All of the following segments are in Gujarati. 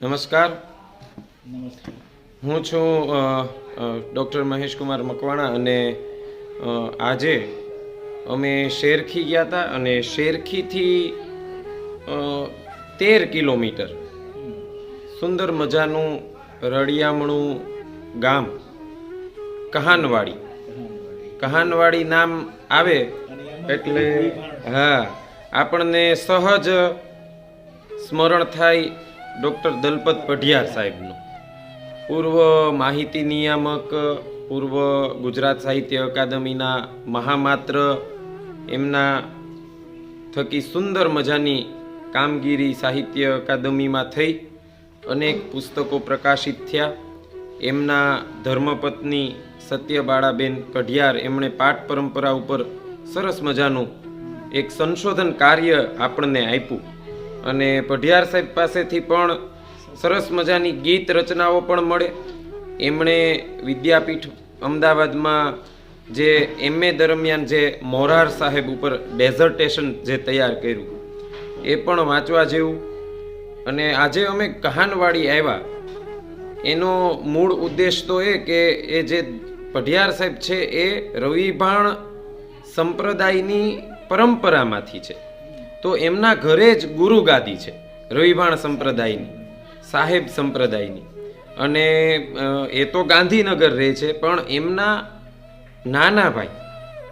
નમસ્કાર. હું છું ડૉક્ટર મહેશ ડૉક્ટર મહેશકુમાર મકવાણા અને આજે અમે શેરખી ગયા હતા અને શેરખીથી તેર કિલોમીટર સુંદર મજાનું રળિયામણું ગામ કહાનવાડી. કહાનવાડી. નામ આવે એટલે હા આપણને સહજ સ્મરણ થાય ડૉક્ટર દલપત પઢિયાર સાહેબનું. પૂર્વ માહિતી નિયામક, પૂર્વ ગુજરાત સાહિત્ય અકાદમીના મહામાત્ર, એમના થકી સુંદર મજાની કામગીરી સાહિત્ય અકાદમીમાં થઈ, અનેક પુસ્તકો પ્રકાશિત થયા. એમના ધર્મપત્ની સત્યબાળાબેન કઢિયાર એમણે પાઠ પરંપરા ઉપર સરસ મજાનું એક સંશોધન કાર્ય આપણને આપ્યું. અને પઢિયાર સાહેબ પાસેથી પણ સરસ મજાની ગીત રચનાઓ પણ મળે. એમણે વિદ્યાપીઠ અમદાવાદમાં જે એમએ દરમિયાન જે મોરાર સાહેબ ઉપર ડેઝર્ટેશન જે તૈયાર કર્યું, એ પણ વાંચવા જેવું. અને આજે અમે કહાનવાડી આવ્યા. એનો મૂળ ઉદ્દેશ તો એ કે એ જે પઢિયાર સાહેબ છે, એ રવિભાણ સંપ્રદાયની પરંપરામાંથી છે. તો એમના ઘરે જ ગુરુ ગાદી છે, રવિભાણ સંપ્રદાયની, સાહેબ સંપ્રદાયની. અને એ તો ગાંધીનગર રહે છે, પણ એમના નાના ભાઈ.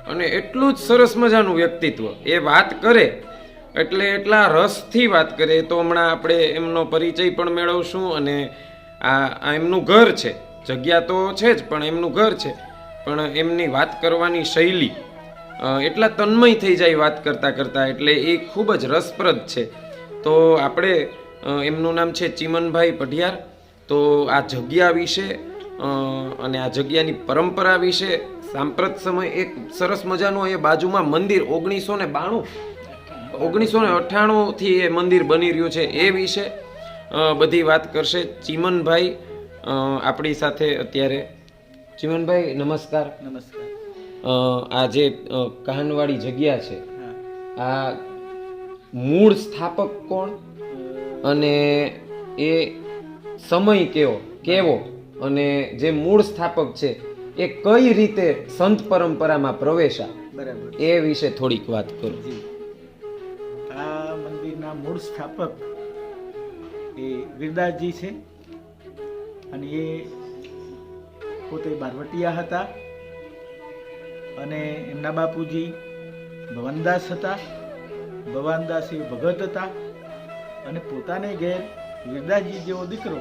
અને એટલું જ સરસ મજાનું વ્યક્તિત્વ. એ વાત કરે, એટલે એટલા રસથી વાત કરે તો હમણાં આપણે એમનો પરિચય પણ મેળવશું અને આ એમનું ઘર છે. જગ્યા તો છે જ, પણ એમનું ઘર છે. પણ એમની વાત કરવાની શૈલી એટલા તન્મય થઈ જાય વાત કરતાં કરતાં, એટલે એ ખૂબ જ રસપ્રદ છે. તો આપણે એમનું નામ છે ચિમનભાઈ પઢિયાર. તો આ જગ્યા વિશે અને આ જગ્યાની પરંપરા વિશે સાંપ્રત સમય એક સરસ મજાનું એ બાજુમાં મંદિર ઓગણીસો ને બાણું. ઓગણીસો ને અઠ્ઠાણુંથી એ મંદિર બની રહ્યું છે એ વિશે બધી વાત કરશે ચિમનભાઈ આપણી સાથે અત્યારે. ચિમનભાઈ, નમસ્કાર. નમસ્કાર. આ જે અ, જગ્યા છે આ મૂળ સ્થાપક કોણ અને એ સમય કેવો કેવો અને જે મૂળ સ્થાપક છે એ કઈ રીતે સંત પરંપરામાં પ્રવેશા બરાબર. એ વિશે થોડીક વાત કરો. આ મંદિરના મૂળ સ્થાપક એ વિરદાસજી છે અને એ પોતે બારવટિયા હતા. અને એમના બાપુજી ભવનદાસ હતા ભવાનદાસ એ ભગત હતા અને પોતાને ઘેર વીરદાસજી જેવો દીકરો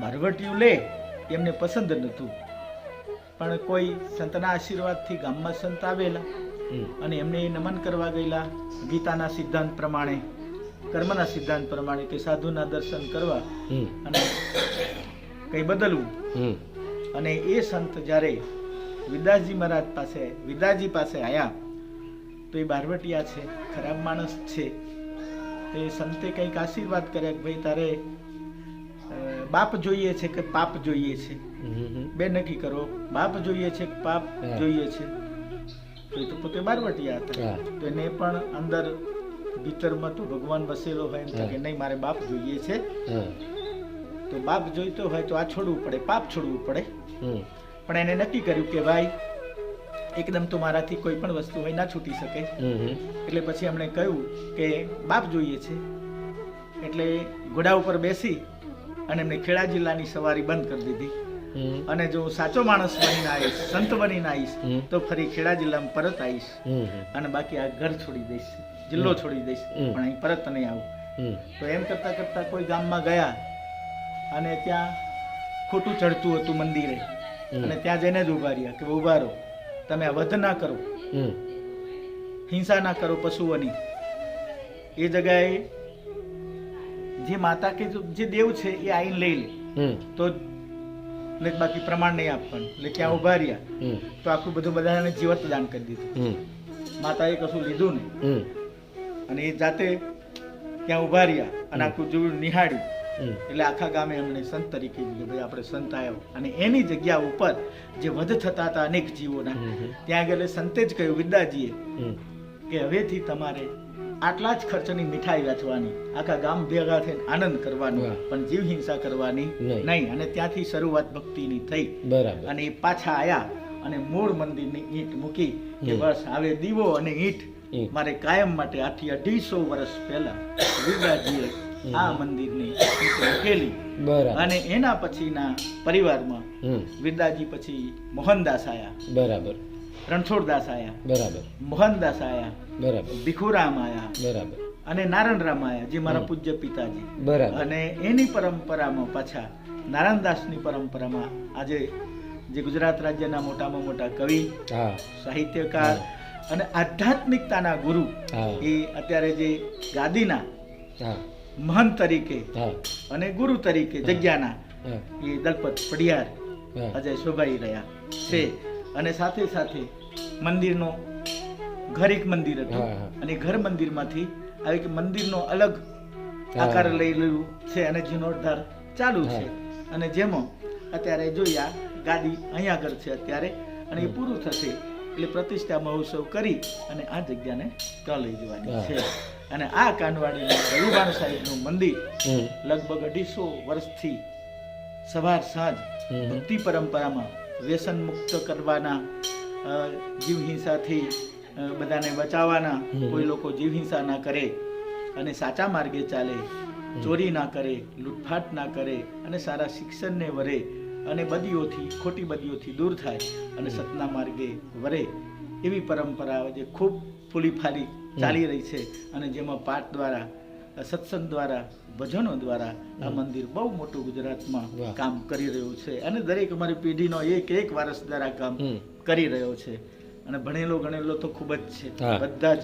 બારવટિયું લે એમને પસંદ નહોતું. પણ કોઈ સંતના આશીર્વાદથી ગામમાં સંત આવેલા અને એમને નમન કરવા ગયેલા ગીતાના સિદ્ધાંત પ્રમાણે કર્મના સિદ્ધાંત પ્રમાણે કે સાધુના દર્શન કરવા અને કંઈ બદલવું. અને એ સંત જ્યારે વિદાસજી મહારાજ પાસે વિદાજી પાસે આવ્યા તો એ બારવટિયા છે ખરાબ માણસ છે. તે સંતે કંઈક આશીર્વાદ કર્યા કે ભાઈ તારે બાપ જોઈએ છે કે પાપ જોઈએ છે. બે નક્કી કરો બાપ જોઈએ છે કે પાપ જોઈએ છે. તો એ તો પોતે બારવટિયા હતા. તો એને પણ અંદર ભીતરમાં તો ભગવાન વસેલો હોય એમ કે નહીં મારે બાપ જોઈએ છે. તો બાપ જોઈતો હોય તો આ છોડવું પડે પાપ છોડવું પડે. હમ, પણ એને નક્કી કર્યું કે ભાઈ એકદમ તો મારાથી કોઈ પણ વસ્તુ હોય ના છૂટી શકે. એટલે પછી એમણે કહ્યું કે બાપ જોઈએ છે. એટલે ઘોડા ઉપર બેસી અને એમને ખેડા જિલ્લાની સવારી બંધ કરી દીધી. અને જો હું સાચો માણસ બનીને આવીશ સંત બનીને આવીશ તો ફરી ખેડા જિલ્લામાં પરત આવીશ. અને બાકી આ ઘર છોડી દઈશ જિલ્લો છોડી દઈશ. પણ અહીં પરત નહીં આવું. તો એમ કરતા કરતા કોઈ ગામમાં ગયા અને ત્યાં ખોટું ચડતું હતું મંદિરે. અને ત્યાં જઈને જ ઊભા રહ્યા કે ઊભા રહો. તમે વધ ના કરો. હિંસા ના કરો પશુઓની. એ જગાએ જે માતા કે જે દેવ છે એ આઈને લઈ લે. તો બાકી પ્રમાણ નહીં આપવાનું. એટલે ત્યાં ઊભા રહ્યા. તો આખું બધું બધાને જીવત દાન કરી દીધું. માતાએ કશું લીધું નહીં. અને એ જાતે ત્યાં ઊભા રહ્યા અને આખું જોયું નિહાળ્યું. એટલે આખા ગામે એમણે સંત તરીકે કીધું ભાઈ આપણે સંત આવ્યો અને એની જગ્યા ઉપર જે વધ થતા હતા અનેક જીવોના. ત્યાં આગળ સંતે જ કહ્યું વિદ્યાજીએ કે હવેથી તમારે આટલા જ ખર્ચની મીઠાઈ વેચવાની આખા ગામ ભેગા થઈને આનંદ કરવાનો પણ જીવ હિંસા કરવાની નહીં. અને ત્યાંથી શરૂઆત ભક્તિની થઈ. અને એ પાછા આયા અને મૂળ મંદિરની ઈંટ મૂકી કે બસ હવે દીવો અને ઈંટ. ઈંટ. મારે કાયમ માટે આથી અઢીસો વર્ષ પહેલા વિદ્યાજીએ આ મંદિરની મૂકેલી બરાબર. અને એના પછીના પરિવારમાં વિરદાજી પછી મોહનદાસ આયા. બરાબર. રણછોડદાસ આયા. બરાબર. મોહનદાસ આયા. બરાબર. ભીખુરામ આયા. બરાબર. અને નારાયણરામ આયા જે મારા પૂજ્ય પિતાજી. બરાબર. અને એની પરંપરામાં પાછા નારાયણદાસની પરંપરામાં આજે જે ગુજરાત રાજ્યના મોટામાં મોટા કવિ સાહિત્યકાર અને આધ્યાત્મિકતાના ગુરુ એ અત્યારે જે ગાદીના મહંત તરીકે અને ગુરુ તરીકે જગ્યાના એ દલપત પડિયાર અજય શોભાઈ રહ્યા છે. અને સાથે સાથે મંદિરનો ઘર એક મંદિર હતું. અને ઘર મંદિરમાંથી આવી કે મંદિરનો અલગ આકાર લઈ લીધું છે અને જીર્ણોદ્ધાર ચાલુ છે. અને જેમાં અત્યારે જોયા ગાદી અહીંયા આગળ છે અત્યારે અને એ પૂરું થશે એટલે પ્રતિષ્ઠા મહોત્સવ કરી અને આ જગ્યાને ત્યાં લઈ જવાની છે. અને આ કાંડવાડીનું રવિભાણ સાહેબનું મંદિર લગભગ અઢીસો વર્ષથી સવાર સાંજ ભક્તિ પરંપરામાં વ્યસન મુક્ત કરવાના જીવ હિંસાથી બધાને બચાવવાના કોઈ લોકો જીવ હિંસા ના કરે અને સાચા માર્ગે ચાલે ચોરી ના કરે લૂંટફાટ ના કરે અને સારા શિક્ષણને વરે અને બદીઓથી ખોટી બદીઓથી દૂર થાય અને સતના માર્ગે વરે. એવી પરંપરા જે ખૂબ ફૂલી ફાલી ચાલી રહી છે અને જેમાં પાઠ દ્વારા સત્સંગ દ્વારા ભજનો દ્વારા આ મંદિર બહુ મોટું ગુજરાતમાં કામ કરી રહ્યું છે. અને દરેક અમારી પેઢીનો એક એક વારસદાર આ કામ કરી રહ્યો છે. અને ભણેલો ગણેલો તો ખૂબ જ છે. બધા જ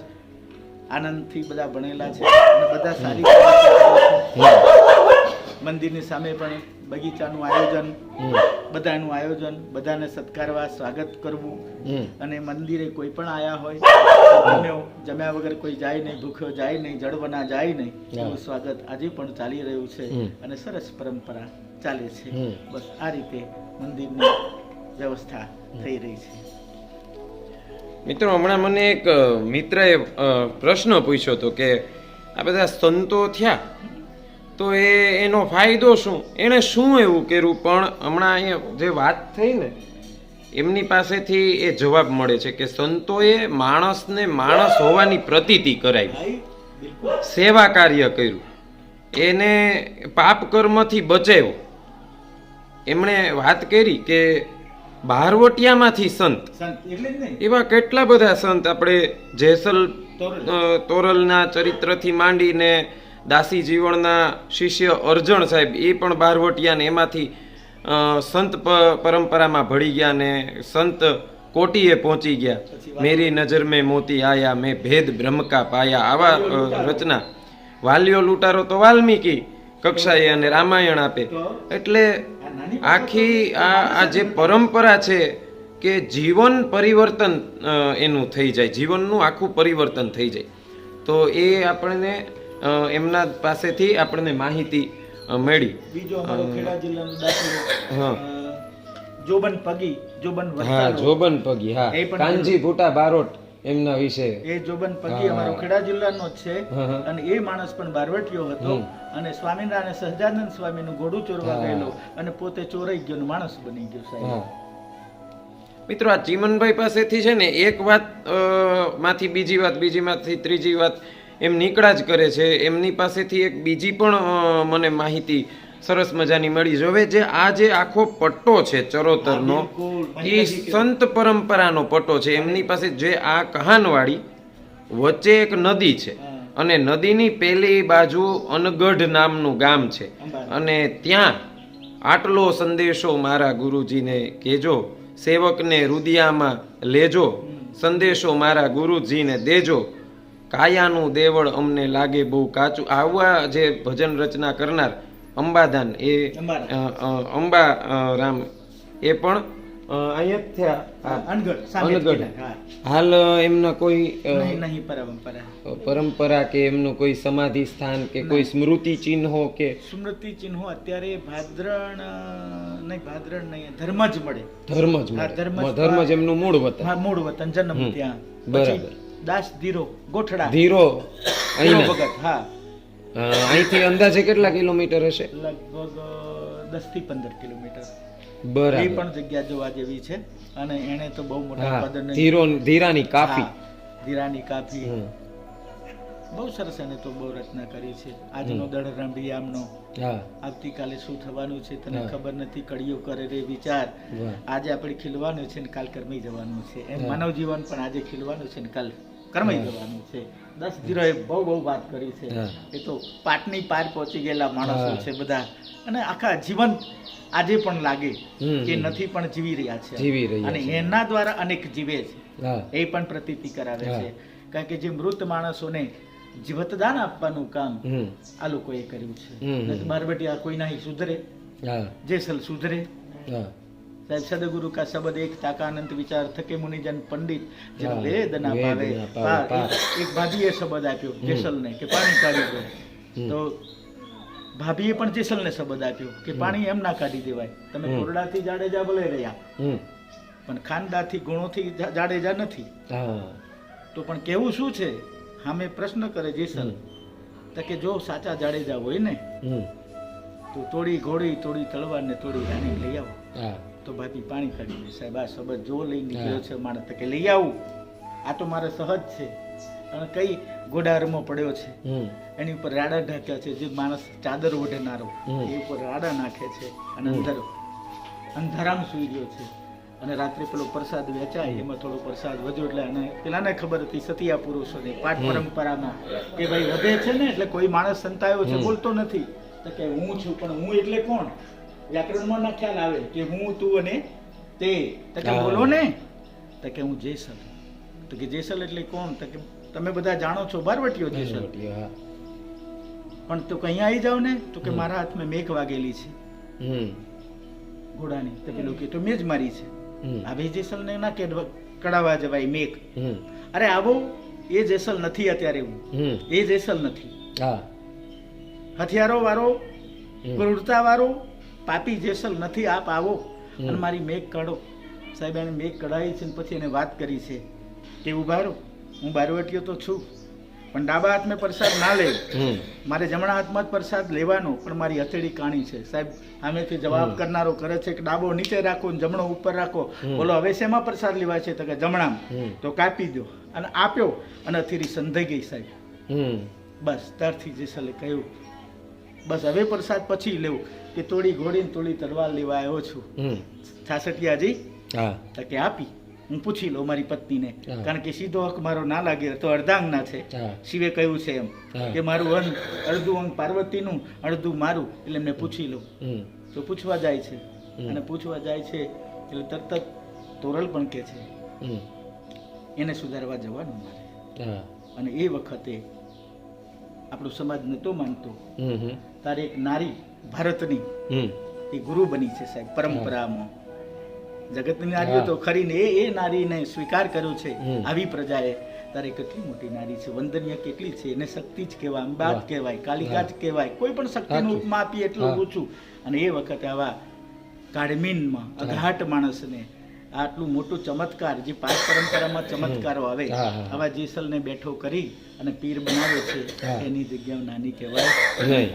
આનંદથી બધા ભણેલા છે. અને બધા સારી મંદિરની સામે પણ બગીચાનું આયોજન બધાનું આયોજન બધાને સત્કારવા સ્વાગત કરવું અને મંદિરે કોઈ પણ આયા હોય જમ્યા વગર કોઈ જાય નહીં ભૂખ્યો જાય નહીં જળવના જાય નહીં. એવું સ્વાગત આજે પણ ચાલી રહ્યું છે અને સરસ પરંપરા ચાલે છે. બસ આ રીતે મંદિરની વ્યવસ્થા થઈ રહી છે. મિત્રો હમણાં મને એક મિત્રએ પ્રશ્ન પૂછ્યો હતો કે આ બધા સંતો થયા? તો એ એનો ફાયદો શું? એણે શું એવું કર્યું? પણ હમણાં અહીંયા જે વાત થઈ ને એમની પાસેથી એ જવાબ મળે છે કે સંતોએ માણસને માણસ હોવાની પ્રતીતિ કરાવી. સેવા કાર્ય કર્યું. એને પાપ કર્મથી બચાવ્યો. એમણે વાત કરી કે બહારવટિયામાંથી સંત. એવા કેટલા બધા સંત આપણે જેસલ તોરલના ચરિત્રથી માંડીને દાસી જીવણના શિષ્ય અર્જણ સાહેબ એ પણ બારવટિયા ને એમાંથી સંત પરંપરામાં ભળી ગયા ને સંત કોટીએ પહોંચી ગયા. મેરી નજર મેં મોતી આયા મેં ભેદ બ્રહ્મકા પાયા. આવા રચના. વાલ્યો લૂંટારો તો વાલ્મીકી કક્ષાએ અને રામાયણ આપે. એટલે આખી આ આ જે પરંપરા છે કે જીવન પરિવર્તન એનું થઈ જાય. જીવનનું આખું પરિવર્તન થઈ જાય. તો એ આપણને એમના પાસેથી આપણને માહિતી મળી. બીજો અમારો ખેડા જિલ્લાનો દાખલો હા. જોબન પગી જોબન હા જોબન પગી હા. કાંજી ભૂટા બારોટ એમના વિશે. એ જોબન પગી અમારો ખેડા જિલ્લાનો જ છે. અને એ માણસ પણ બારવટીયો હતો. અને સ્વામિનારાયણ સહજાનંદ સ્વામીનું ઘોડું ચોરવા. ગયેલો. અને પોતે ચોરાઈ ગયો ને માણસ બની ગયો સાહેબ. મિત્રો આ ચીમનભાઈ પાસેથી છે ને એક વાતમાંથી બીજી વાત બીજી માંથી ત્રીજી વાત એમ નીકળા જ કરે છે. એમની પાસેથી એક બીજી પણ મને માહિતી સરસ મજાની મળી. હવે જે આ જે આખો પટ્ટો છે ચરોતરનો એ સંત પરંપરાનો પટ્ટો છે. એમની પાસે જે આ કહાનવાળી વચ્ચે એક નદી છે. અને નદીની પેલી બાજુ અનગઢ નામનું ગામ છે. અને ત્યાં આટલો સંદેશો મારા ગુરુજીને કહેજો સેવકને રુદિયામાં લેજો સંદેશો મારા ગુરુજીને દેજો. કાયાનું દેવળ અમને લાગે બહુ કાચું. આવા જે ભજન રચના કરનાર અંબાધાન એ અંબા રામ એ પણ અહીંયા થયા. અનગઢ. હાલ એમના કોઈ પરંપરા કે એમનું કોઈ સમાધિ સ્થાન કે કોઈ સ્મૃતિ ચિહ્નો કે? સ્મૃતિ ચિહ્નો અત્યારે ભાદ્રણ નહીં ભાદ્રણ નહીં ધર્મ જ મળે. ધર્મ જ ધર્મ જ- એમનું મૂળ વતન. હા, મૂળ વતન જન્મ ત્યાં. બરાબર. દાસ ધીરો ગોઠડા. ધીરો અહીં ભગત હા. અહીંથી અંદાજે કેટલા કિલોમીટર હશે? લગભગ દસથી પંદર કિલોમીટર. એ પણ જગ્યા જોવા જેવી છે. અને એને તો બહુ મોટા ધીરો ધીરાની કાફી. ધીરાની કાફી. બહુ સરસ એને તો બહુ રચના કરી છે. આજનો દળ રંભી આમનો આવતીકાલે શું થવાનું છે તને ખબર નથી કડીઓ કરે રે વિચાર. આજે આપણે ખીલવાનું છે ને કાલ કરમી જવાનું છે. એમ માનવ જીવન પણ આજે ખીલવાનું છે ને કાલ કરમાઈ જવાનું છે. દસ ધીરોએ બહુ બહુ વાત કરી છે. એ તો પાટની પાર પહોંચી ગયેલા માણસો છે બધા. અને આખા જીવન આજે પણ લાગે કે નથી પણ જીવી રહ્યા છે. જીવી અને એના દ્વારા અનેક જીવે છે. એ પણ પ્રતીતિ કરાવે છે. કારણ કે જે મૃત માણસોને જીવતદાન આપવાનું કામ આ લોકોએ કર્યું છે. બારબટી આ કોઈ નહીં સુધરે. જેસલ સુધરે. સાહેબ સદગુરુ કા શબ્દ એક તાકાનંત વિચાર થકે મુનિજન પંડિત. જેનો વેદ ના પાવે. ના. એક- ભાભીએ શબ્દ આપ્યો. જેસલને કે પાણી કાઢી દો. તો ભાભીએ પણ જેસલને શબ્દ આપ્યો કે પાણી એમ ના કાઢી દેવાય. તમે. કોરડાથી જાડેજા બોલે રહ્યા. પણ પણ ખાનદાથી ગુણોથી થી જાડેજા નથી. તો પણ કેવું શું છે? સામે પ્રશ્ન કરે જેસલ હમ. તો કે જો સાચા જાડેજા હોય ને હમ. તો તોડી ઘોડી થોડી તળવાર ને તોડી રાની લઈ આવો. તો ભાભી પાણી કાઢી સાહેબ આ શબ્દ જો લઈ નીકળ્યો છે માણસ તો કે લઈ આવું. આ તો મારે સહજ છે. અને કઈ ગોડારમો પડ્યો છે એની ઉપર રાડા ઢાંક્યા છે જે માણસ ચાદર ઓઢનારો એ ઉપર રાડા નાખે છે અને હમ. અંદર અંધારામાં સુઈ ગયો છે. અને રાત્રે પેલો પ્રસાદ વેચાય એમાં થોડો પ્રસાદ વધ્યો એટલે અને પેલાને ખબર હતી સતિયા પુરુષોને પાઠ પરંપરામાં કે ભાઈ વધે છે ને એટલે કોઈ માણસ સંતાયો છે બોલતો નથી. તો કે હું છું પણ હું એટલે કોણ? વ્યાકરણમાં ના ખ્યાલ આવે કે હું તું અને તે. તો કે બોલો ને. તો કે હું જેસલ. તો કે જેસલ એટલે કોણ? તો કે તમે બધા જાણો છો બારવટીઓ જેસલ. પણ તો કઈ આવી જાવ ને તો કે. મારા હાથમાં મેઘ વાગેલી છે. હમ. ઘોડાની. તો પેલું કે તો મેં જ મારી છે. આ ભાઈ જેસલ ના કેડવા કડાવા જવાય હમ. અરે આવો એ જેસલ નથી અત્યારે હું એ જેસલ નથી. હા. હથિયારો વાળો. ક્રૂરતા વાળો પાપી જેસલ નથી આપ આવો અને મારી મેઘ કડો સાહેબ એને મેઘ કઢાવી છે ને પછી એને વાત કરી છે. કે ઊભા રહો. હું બારવટીયો તો છું. પણ ડાબા હાથમાં પ્રસાદ ના લે. મારે જમણા હાથમાં જ પ્રસાદ લેવાનો પણ મારી હથેળી કાણી છે. સાહેબ આમેથી જવાબ કરનારો કરે છે કે ડાબો નીચે રાખો ને જમણો ઉપર રાખો. બોલો હવે શેમાં પ્રસાદ લેવા છે? તો કે જમણામાં. તો કાપી દો અને આપ્યો અને હથેળી સંધાઈ ગઈ સાહેબ. બસ ત્યારથી જેસલે કહ્યું. બસ હવે પ્રસાદ પછી લેવું. કે તોડી ઘોડીને તોડી તલવાર લેવા આવ્યો છું. છાસઠિયાજી હા. તકે આપી. હું પૂછી લઉં મારી પત્નીને. કારણ કે સીધો અંક મારો ના લાગે તો અર્ધાંગના છે. શિવે કહ્યું છે એમ કે મારું અંગ અડધું અંગ પાર્વતીનું અડધું મારું એટલે એમને પૂછી લઉં. તો પૂછવા જાય છે. અને પૂછવા જાય છે એટલે તરત જ તોરલ પણ કે છે. એને સુધારવા જવાનું મારે. અને એ વખતે આપણો સમાજ નહોતો માનતો. તારે એક નારી ભારતની એ ગુરુ બની છે સાહેબ પરંપરામાં. જગતની નારીઓ તો ખરીને એ એ નારીને સ્વીકાર કર્યો છે. આવી પ્રજાએ તારે કેટલી મોટી નારી છે? વંદનીય કેટલી છે? એને શક્તિ જ કહેવાય અંબાજ વાહ. કહેવાય કાલિકા જ કહેવાય. કોઈ પણ શક્તિનું. ઉપમા આપીએ એટલું. ઓછું. અને એ વખતે આવા કાળમીનમાં અઘાટ માણસને આટલું મોટું ચમત્કાર જે પાંચ પરંપરામાં ચમત્કારો આવે. આવા જેસલને બેઠો કરી અને પીર બનાવે છે એની જગ્યાઓ નાની કહેવાય.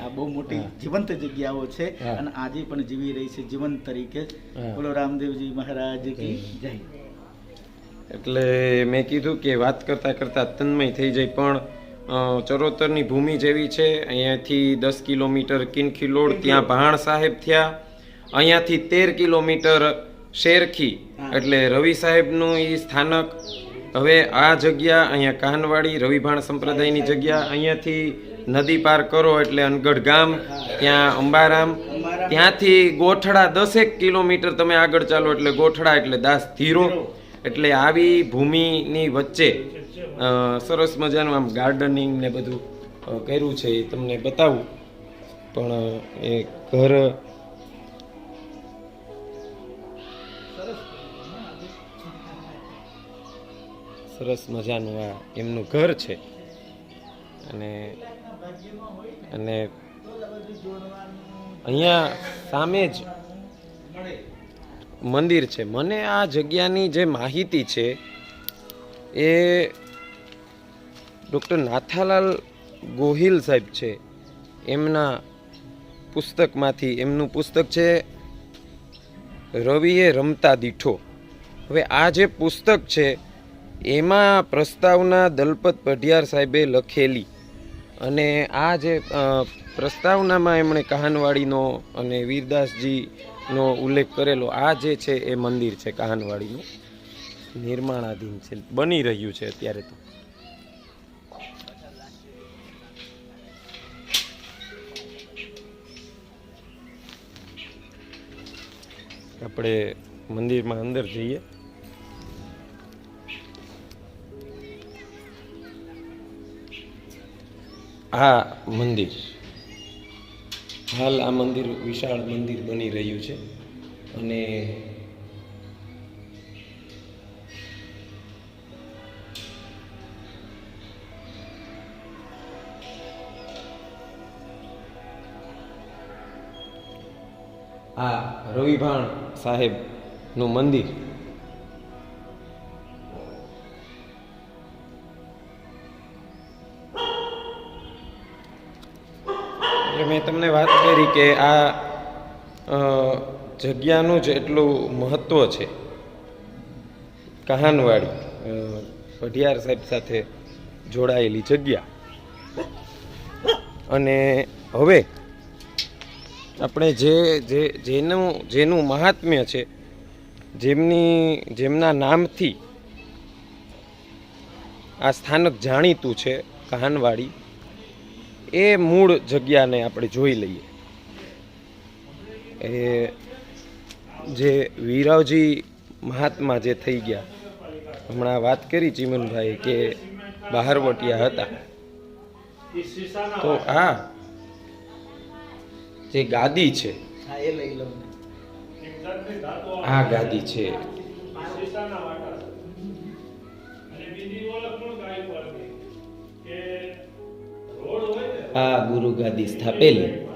આ બહુ મોટી જીવંત જગ્યાઓ છે અને આજે પણ જીવી રહી છે જીવંત તરીકે. બોલો રામદેવજી મહારાજ કી જય. એટલે મેં કીધું કે વાત કરતાં કરતાં તન્મય થઈ જાય પણ ચરોતરની ભૂમિ જેવી છે અહીંયાથી દસ કિલોમીટર કિનખીલોડ ત્યાં ભાણ સાહેબ થયા. અહીંયાથી તેર કિલોમીટર શેરખી. એટલે રવિ સાહેબનું એ સ્થાનક. હવે આ જગ્યા અહીંયા કાનવાડી રવિભાણ સંપ્રદાયની જગ્યા. અહીંયાથી નદી પાર કરો એટલે અનગઢ ગામ ત્યાં અંબારામ. ત્યાંથી ગોઠડા દસેક કિલોમીટર તમે આગળ ચાલો એટલે ગોઠડા એટલે દાસ ધીરો. એટલે આવી ભૂમિની વચ્ચે સરસ મજાનું આમ ગાર્ડનિંગ ને બધું કર્યું છે એ તમને બતાવું. પણ એ ઘર સરસ મજાનું આ એમનું ઘર છે. અને અને અહીંયા સામે જ મંદિર છે. મને આ જગ્યાની જે માહિતી છે એ ડૉક્ટર નાથાલાલ ગોહિલ સાહેબ છે. એમના પુસ્તકમાંથી, એમનું પુસ્તક છે રવિએ રમતા દીઠો. હવે આ જે પુસ્તક છે એમાં પ્રસ્તાવના દલપત પઢિયાર સાહેબે લખેલી અને આ જે પ્રસ્તાવનામાં એમણે કહાનવાડીનો અને વીરદાસજીનો ઉલ્લેખ કરેલો, આ જે છે એ મંદિર છે, કહાનવાડીનું. નિર્માણાધીન છે, બની રહ્યું છે અત્યારે તો. આપણે મંદિરમાં અંદર જઈએ. આ મંદિર. હાલ આ મંદિર, વિશાળ મંદિર બની રહ્યું છે. અને આ રવિભાણ સાહેબનું મંદિર એટલે મેં તમને વાત કરી કે આ જગ્યાનું જ એટલું મહત્ત્વ છે. કહાનવાડી પઢિયાર સાહેબ સાથે જોડાયેલી જગ્યા. અને હવે આપણે જે જે, જેનું જેનું મહાત્મ્ય છે, જેમની, જેમના નામથી આ સ્થાનક જાણીતું છે કહાનવાડી એ મૂળ જગ્યાને આપણે જોઈ લઈએ. એ જે વીરાવજી મહાત્મા જે થઈ ગયા હમણાં વાત કરી ચીમનભાઈ કે બહારવટિયા હતા. તો આ જે ગાદી છે હા એ લઈ લઉં. આ ગાદી છે. આ ગુરુ ગાદી સ્થાપેલી.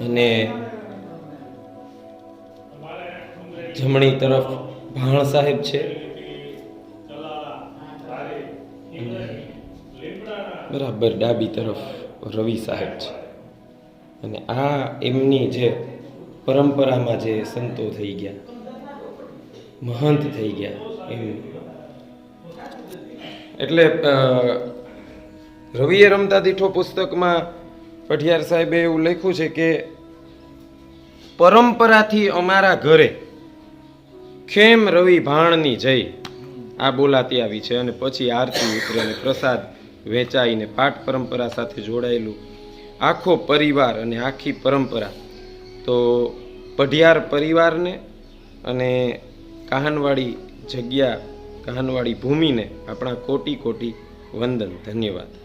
અને જમણી તરફ ભાણ સાહેબ છે. બરાબર, ડાબી તરફ રવિ સાહેબ છે. અને આ એમની જે પરંપરામાં જે સંતો થઈ ગયા. મહંત થઈ ગયા એમ. એટલે રવિએ રમતા દીઠો પુસ્તકમાં પઠિયાર સાહેબે એવું લખ્યું છે કે, પરંપરાથી અમારા ઘરે ખેમ રવિ ભાણની જય. આ બોલાતી આવી છે અને પછી આરતી ઉતરે અને પ્રસાદ વેચાઈને પાઠ પરંપરા સાથે જોડાયેલું. આખો પરિવાર અને આખી પરંપરા. તો પઢિયાર પરિવારને અને કહાનવાડી જગ્યા કાહનવાળી ભૂમિને આપણા કોટી કોટી વંદન. ધન્યવાદ.